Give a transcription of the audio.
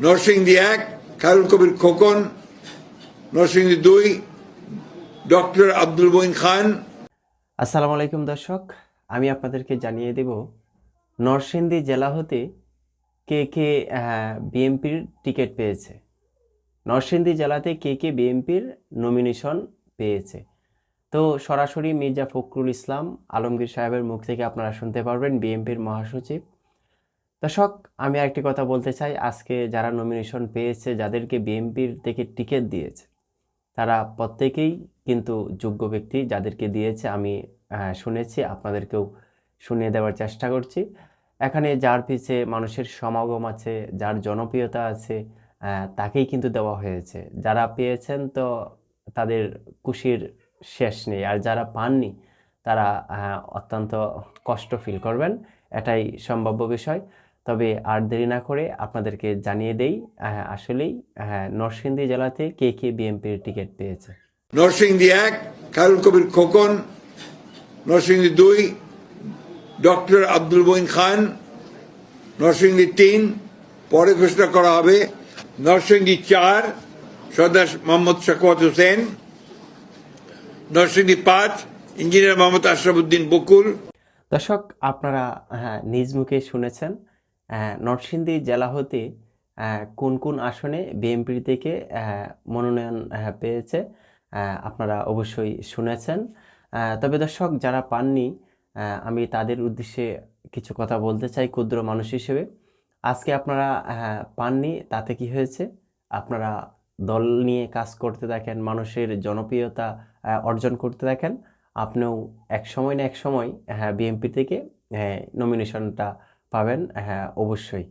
নরসিংদী এক খায়রুল কবির খোকন নরসিংদী দুই ডক্টর আব্দুল মঈন খান আসসালামু আলাইকুম দর্শক, আমি আপনাদেরকে জানিয়ে দেব, নরসিংদী জেলা হতে কে কে বিএমপির টিকিট পেয়েছে। নরসিংদী জেলাতে কে কে বিএমপির নমিনেশন পেয়েছে। তো সরাসরি মির্জা ফখরুল ইসলাম আলমগীর সাহেবের মুখ থেকে আপনারা শুনতে পারবেন বিএমপির মহাসচিব। দর্শক, আমি একটি কথা বলতে চাই। আজকে যারা নমিনেশন পেয়েছে, যাদেরকে বিএমপির থেকে টিকিট দিয়েছে, তারা প্রত্যেকেই কিন্তু যোগ্য ব্যক্তি যাদেরকে দিয়েছে। আমি শুনেছি, আপনাদেরকেও শুনিয়ে দেওয়ার চেষ্টা করছি। এখানে যার পিছে মানুষের সমাগম আছে, যার জনপ্রিয়তা আছে তাকেই কিন্তু দেওয়া হয়েছে। যারা পেয়েছেন তো তাদের খুশির শেষ নেই, আর যারা পাননি, তারা অত্যন্ত কষ্ট ফিল করবেন। এটাই সম্ভাব্য বিষয়। তবে আর দেরি না করে আপনাদেরকে জানিয়ে দেই আসলেই নরসিংদী জেলাতে কে কে বিএনপির টিকিট পেয়েছে? নরসিংদী এক খায়রুল কবির খোকন নরসিংদী দুই ডক্টর আব্দুল মঈন খান নরসিংদী তিন পরে ঘোষণা করা হবে নরসিংদী চার সর্দার মোহাম্মদ শাকওয়াত হোসেন নরসিংদী পাঁচ ইঞ্জিনিয়ার মোহাম্মদ আশরাফুদ্দিন বকুল। দর্শক আপনারা হ্যাঁ, নিজ মুখে শুনেছেন নরসিংদী জেলা হতে কোন কোন আসনে বিএনপি থেকে মনোনয়ন পেয়েছে আপনারা অবশ্যই শুনেছেন। তবে দর্শক, যারা পাননি আমি তাদের উদ্দেশ্যে কিছু কথা বলতে চাই ক্ষুদ্র মানুষ হিসেবে। আজকে আপনারা পাননি, তাতে কি হয়েছে? আপনারা দল নিয়ে কাজ করতে দেখেন মানুষের জনপ্রিয়তা অর্জন করতে দেখেন আপনিও এক সময় না এক সময় হ্যাঁ বিএনপি থেকে নমিনেশনটা পাবেন হ্যাঁ অবশ্যই।